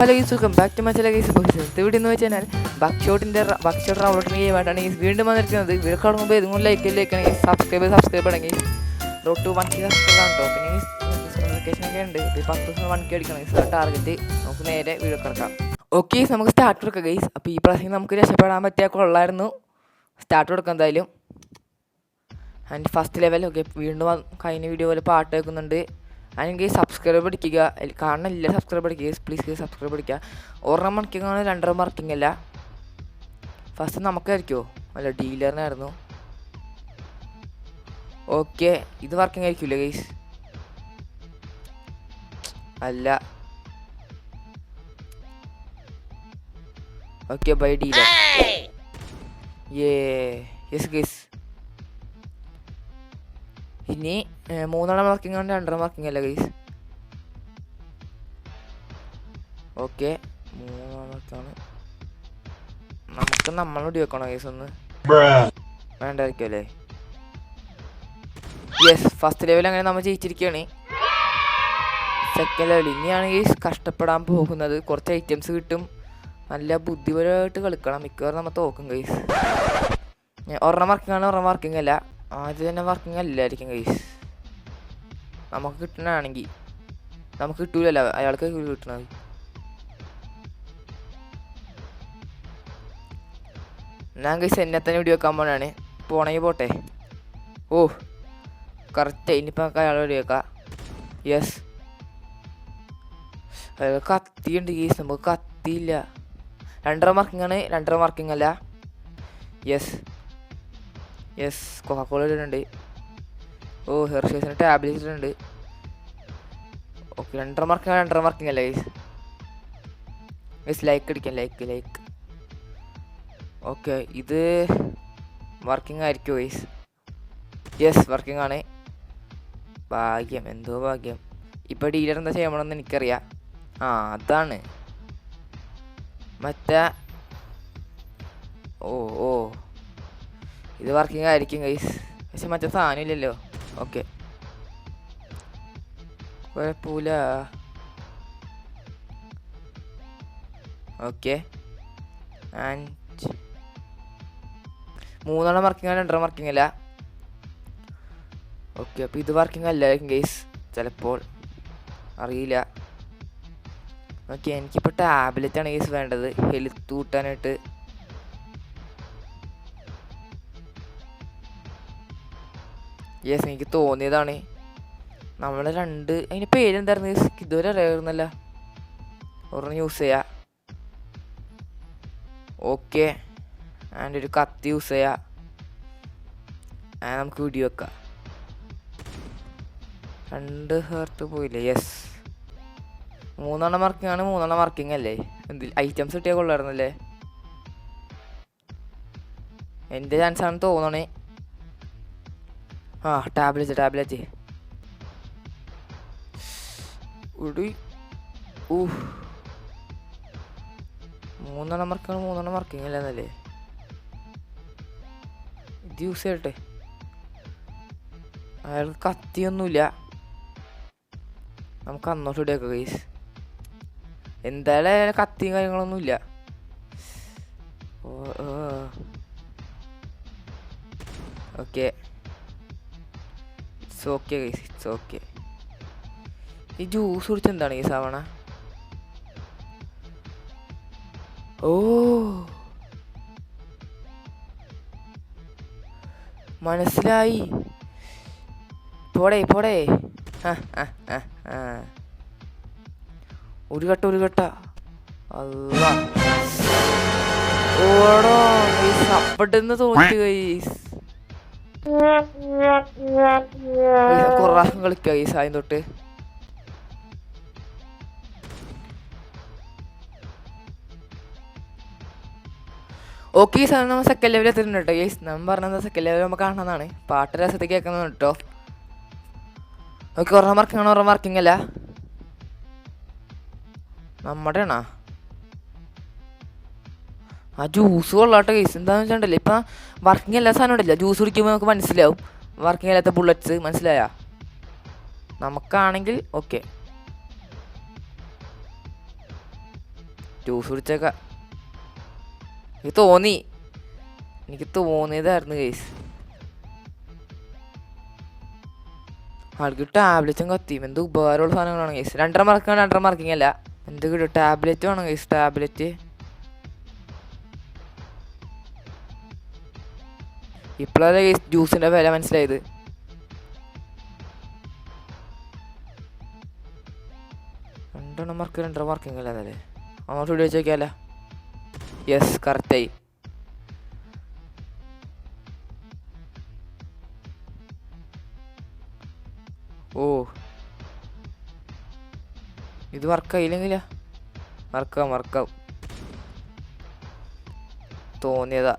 Hello ഈ സുഖം back to മച്ചല ഗൈസ്. ബോയ്സ് ഇവിടെ എന്ന് വെച്ചാൽ ബക്ഷോട്ടിന്റെ ബക്ഷോട്ട് റൗണ്ടിന് ഗെയിമായിട്ടാണ് ഈ വീണ്ടും വന്നിരിക്കുന്നത്. വീഡിയോ മുമ്പ് ഇതും ലൈക്ക് ലൈക്കാണ് ഈ സബ്സ്ക്രൈബ് സബ്സ്ക്രൈബ് ആണെങ്കിൽ road to one K subscribe ആണ് കേട്ടോ നോട്ടിഫിക്കേഷൻ ഒക്കെ ഉണ്ട്. ഇപ്പോൾ പത്ത് ദിവസം വൺ കെ അടിക്കണം ടാർഗറ്റ് നമുക്ക് നേരെ വീഡിയോ കിടക്കാം ഓക്കെ നമുക്ക് സ്റ്റാർട്ട് കൊടുക്കാം ഗൈസ്. അപ്പോൾ ഈ പ്രാവശ്യം നമുക്ക് രക്ഷപ്പെടാൻ പറ്റിയ കൊള്ളായിരുന്നു. സ്റ്റാർട്ട് കൊടുക്കാം എന്തായാലും. ആൻഡ് ഫസ്റ്റ് ലെവൽ ഓക്കെ വീണ്ടും കഴിഞ്ഞ വീഡിയോ പോലെ പാട്ട് കേൾക്കുന്നുണ്ട്. അല്ലെങ്കിൽ സബ്സ്ക്രൈബ് അടിക്കുക കാണണില്ല സബ്സ്ക്രൈബ് അടിക്കുക പ്ലീസ് സബ്സ്ക്രൈബ് അടിക്കുക ഒരെണ്ണം മണിക്കിങ് ആണ് രണ്ടര മാർക്കിംഗ് അല്ല ഫസ്റ്റ് നമുക്കായിരിക്കുമോ അല്ല ഡീലറിനായിരുന്നു ഓക്കെ ഇത് വർക്കിംഗ് ആയിരിക്കില്ല ഗൈസ് അല്ല. ഓക്കെ ബൈ ഡീലർ ഏ യെസ് ഗൈസ് ഇനി മൂന്നെണ്ണം മാർക്കിംഗ് ആണ് രണ്ടെണ്ണം മാർക്കിംഗ് അല്ല ഗൈസ് ഓക്കെ മൂന്നെണ്ണം മാർക്കാണ് നമുക്ക് നമ്മളോട് വെക്കണോ ഗൈസ് ഒന്ന്? വേണ്ടായിരിക്കും അല്ലേ യെസ് ഫസ്റ്റ് ലെവൽ അങ്ങനെ നമ്മൾ ജയിച്ചിരിക്കുകയാണ്. സെക്കൻഡ് ലെവൽ ഇനിയാണ് ഗൈസ് കഷ്ടപ്പെടാൻ പോകുന്നത്. കുറച്ച് ഐറ്റംസ് കിട്ടും. നല്ല ബുദ്ധിപരമായിട്ട് കളിക്കണം. മിക്കവാറും നമ്മൾ തോക്കും ഗൈസ് ഒരെണ്ണം മാർക്കിംഗ് ആണ് ഒരെണ്ണം മാർക്കിംഗ് അല്ല. ആദ്യം തന്നെ വർക്കിംഗ് അല്ലായിരിക്കും ഗൈസ് നമുക്ക് കിട്ടണാണെങ്കിൽ നമുക്ക് കിട്ടൂലല്ല അയാൾക്ക് കിട്ടണത്. ഞാൻ ഗൈസ് എന്നെ തന്നെ വീഡിയോ വെക്കാൻ പോണാണ്. പോണെങ്കിൽ പോട്ടെ. ഓ കറക്റ്റ് ഇനിയിപ്പോൾ നമുക്ക് അയാളെ വീഡിയോ വെക്കാം. യെസ് അയാൾ കത്തിയുണ്ട് ഗീസ് നമുക്ക് കത്തിയില്ല. രണ്ടര മാർക്കിംഗ് ആണ്. രണ്ടര മാർക്കിംഗ് അല്ല. യെസ് യെസ് കൊക്കക്കോള ഇട്ടിട്ടുണ്ട്. ഓ ഹെർഷേസിന് ടാബ്ലറ്റ് ഇട്ടിട്ടുണ്ട്. ഓക്കെ രണ്ടര മാർക്കിംഗ് രണ്ടര മാർക്കിംഗ് അല്ലേ ഗൈസ് ഗൈസ് ലൈക്ക് അടിക്കാം ലൈക്ക് ലൈക്ക് ഓക്കെ ഇത് വർക്കിംഗ് ആയിരിക്കും ഗൈസ് യെസ് വർക്കിംഗ് ആണ്. ഭാഗ്യം എന്തോ ഭാഗ്യം. ഇപ്പോൾ ഡീലർ എന്താ ചെയ്യണമെന്ന് എനിക്കറിയാം. ആ അതാണ്. മറ്റേ ഓ ഓ. ഇത് വർക്കിംഗ് ആയിരിക്കും ഗൈസ് പക്ഷെ മറ്റേ സാധനം ഇല്ലല്ലോ. ഓക്കെ കുഴപ്പമില്ല. ഓക്കെ ആൻഡ് മൂന്നെണ്ണം വർക്കിംഗ് ആണ് രണ്ടെണ്ണം വർക്കിംഗ് അല്ല. ഓക്കെ അപ്പോൾ ഇത് വർക്കിംഗ് അല്ലായിരിക്കും ഗൈസ് ചിലപ്പോൾ. അറിയില്ല. ഓക്കെ എനിക്കിപ്പോൾ ടാബ്ലറ്റ് ആണ് ഗൈസ് വേണ്ടത്. ഹെൽത്ത് കൂട്ടാനായിട്ട്. യെസ് എനിക്ക് തോന്നിയതാണ്. നമ്മൾ രണ്ട് അതിന് പേരെന്തായിരുന്നു? ഇതുവരെ അറിയാമായിരുന്നല്ല. ഒരെണ്ണം യൂസ് ചെയ്യാം. ഓക്കെ ആൻഡ് ഒരു കത്തി യൂസ് ചെയ്യാം. നമുക്ക് വീഡിയോ വെക്കാം. രണ്ട് ഹേർട്ട് പോയില്ലേ? യെസ് മൂന്നെണ്ണം മാർക്കിംഗ് ആണ്. മൂന്നെണ്ണം മാർക്കിംഗ് അല്ലേ? എന്ത് ഐറ്റംസ് കിട്ടിയാൽ കൊള്ളായിരുന്നല്ലേ എന്റെ ചാൻസ് ആണെന്ന് തോന്നണേ. ആ ടാബ്ലറ്റ് ടാബ്ലറ്റ്. ഉടി. ഊഹ് മൂന്നെണ്ണം മറക്കണം മൂന്നെണ്ണം മാർക്കിംഗ് എന്നല്ലേ ഇത് യൂസ് ചെയ്യട്ടെ. അയാൾക്ക് കത്തിയൊന്നുമില്ല. നമുക്ക് അന്നോട്ട് ഇടിയൊക്കെ ഗൈസ് എന്തായാലും അയാൾ കത്തിയും കാര്യങ്ങളൊന്നുമില്ല okay it's okay guys it's okay ഈ ജ്യൂസ് കുടിച്ചെന്താണ് ഈ സാവണ? ഓ. മനസ്സിലായി. പോടേ പോടേ. ഒരു കട്ട ഒരു കട്ട. അല്ല ഓടോ സപ്പട്ടെന്ന് തോറ്റു ഗൈസ് കുറേ കളിക്കാം ഗൈസ് ആദ്യം തൊട്ട്. ഓക്കെ സാർ നമ്മൾ സെക്കൻഡ് ലെവലിൽ എത്തിയിട്ടുണ്ട് കേട്ടോ ഗേസ് നമ്മൾ പറഞ്ഞത് സെക്കൻഡ് നമുക്ക് കാണുന്നതാണ് പാട്ട് രസത്തിൽ കേൾക്കുന്നത് കേട്ടോ. ഓക്കെ ഒരെണ്ണം മാർക്കിംഗ് അല്ല. നമ്മുടെ ആണോ ആ ജ്യൂസ് കൊള്ളാട്ടെ കേസ് എന്താണെന്ന് വെച്ചിട്ടുണ്ടല്ലോ ഇപ്പം വർക്കിംഗ് എല്ലാ സാധനം ഉണ്ടല്ലോ. ജ്യൂസ് കുടിക്കുമ്പോൾ നമുക്ക് മനസ്സിലാവും. വർക്കിംഗ് അല്ലാത്ത ബുള്ളറ്റ്സ് മനസ്സിലായ? നമുക്കാണെങ്കിൽ ഓക്കെ ജ്യൂസ് കുടിച്ചേക്ക. എനിക്ക് തോന്നി. എനിക്ക് തോന്നിയതായിരുന്നു കേസ് ആൾക്ക് ടാബ്ലറ്റും കത്തിയും. എന്ത് ഉപകാരമുള്ള സാധനങ്ങളാണ് കേസ് രണ്ടര മാർക്കാണ് രണ്ടര മാർക്കിംഗ് അല്ല. എന്ത് കിട്ടും? ടാബ്ലറ്റ് വേണം കേസ് ടാബ്ലറ്റ് ഇപ്പോഴല്ലേ കേസ് ജ്യൂസിന്റെ വില മനസ്സിലായത്? രണ്ടെണ്ണം മാർക്ക് രണ്ടര മാർക്കിംഗ് അല്ല അതല്ലേ അങ്ങോട്ട് വീഡിയോ ചോദിക്കാല്ല യെസ് കറക്റ്റായി ഓ. ഇത് വർക്കായില്ലെങ്കില വർക്കാം വർക്കാവും തോന്നിയതാ.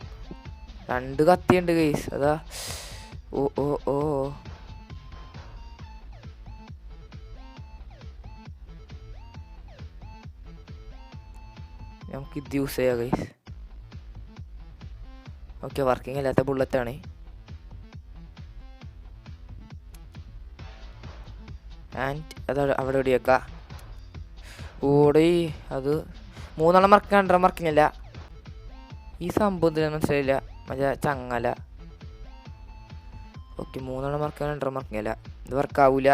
രണ്ട് കത്തിയുണ്ട് ഗൈസ് അതാ. ഓ ഓ ഓ. നമുക്ക് ഇത് യൂസ് ചെയ്യാം ഗൈസ് ഓക്കെ വർക്കിംഗ് അല്ലാത്ത ബുള്ളറ്റാണ് ആൻഡ് അത് അവിടെ എവിടെയൊക്കെ? ഓടി അത് മൂന്നെണ്ണം മറക്കാൻ രണ്ടെണ്ണം മറക്കുന്നില്ല ഈ സംഭവം മനസ്സിലായില്ല. മറ്റേ ചങ്ങല. ഓക്കെ മൂന്നെണ്ണം മറക്കാൻ രണ്ടെണ്ണം മറക്കുന്നില്ല ഇത് വർക്ക് വർക്കാവൂല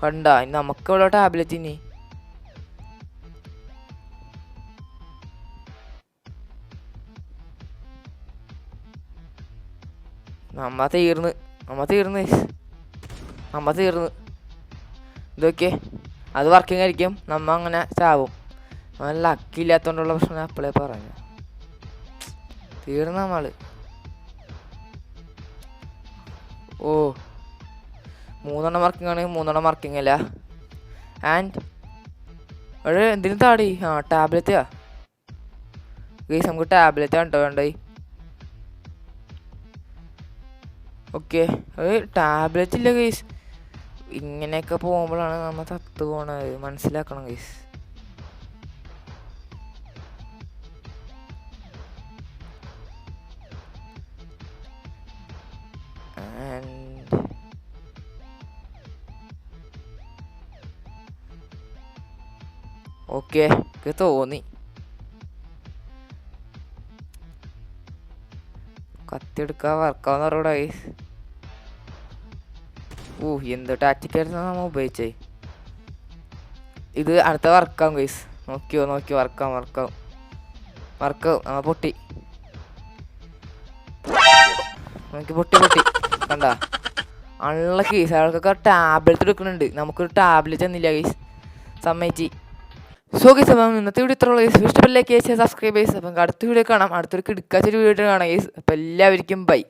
കണ്ട ഇനി നമുക്ക് ഇവിടെ ടാബ്ലറ്റ് ഇനി. നമ്മ തീർന്ന് നമ്മ തീർന്ന്. നമ്മ തീർന്ന്. ഇതൊക്കെ അത് വർക്കിംഗ് ആയിരിക്കും. നമ്മ അങ്ങനെ ചാവും. നല്ല ലക്കില്ലാത്തോണ്ടുള്ള പ്രശ്നം അപ്പോഴേ പറഞ്ഞു തീർന്ന നമ്മൾ. ഓ മൂന്നെണ്ണം വർക്കിംഗ് ആണ് മൂന്നെണ്ണം വർക്കിംഗ് അല്ല? ആൻഡ് ഒരു എന്തിനു താടി? ആ ടാബ്ലറ്റാ ഗൈസ് നമുക്ക് ടാബ്ലറ്റ് ആണ് കേട്ടോ വേണ്ടേ ഓക്കെ ടാബ്ലറ്റ് ഇല്ല ഗൈസ് ഇങ്ങനെയൊക്കെ പോകുമ്പോഴാണ് നമ്മൾ തത്ത് പോണത്. മനസ്സിലാക്കണം ഗൈസ് ഓക്കെ എനിക്ക് തോന്നി. കത്തിയെടുക്കാൻ വർക്കാവുന്ന ഗൈസ് ഓ എന്ത് ടാറ്റിക്കായിരുന്നു നമ്മൾ ഉപയോഗിച്ചേ ഇത് അടുത്ത വർക്കാവും ഗൈസ് നോക്കിയോ നോക്കിയോ വർക്കാവും വർക്കാവും വർക്കാവും ആ പൊട്ടി. നോക്കി പൊട്ടി പൊട്ടി. കണ്ട? അള്ള കേസ് അയാൾക്കൊക്കെ ടാബ്ലറ്റ് എടുക്കുന്നുണ്ട്. നമുക്കൊരു ടാബ്ലറ്റ് തന്നില്ല ഗൈസ് സമ്മതിച്ച്. സോ ഗൈസ് അപ്പം ഇന്നത്തെ വീഡിയോ ഇത്ര ഉള്ളൂ ഇഷ്ടപ്പെട്ടില്ല കേസ് സബ്സ്ക്രൈബ് ചെയ്സ് അപ്പം അടുത്ത വീഡിയോ കാണാം. അടുത്തൊരു കിടക്കാച്ചൊരു വീഡിയോ കാണാം ഗൈസ് അപ്പം എല്ലാവർക്കും ബൈ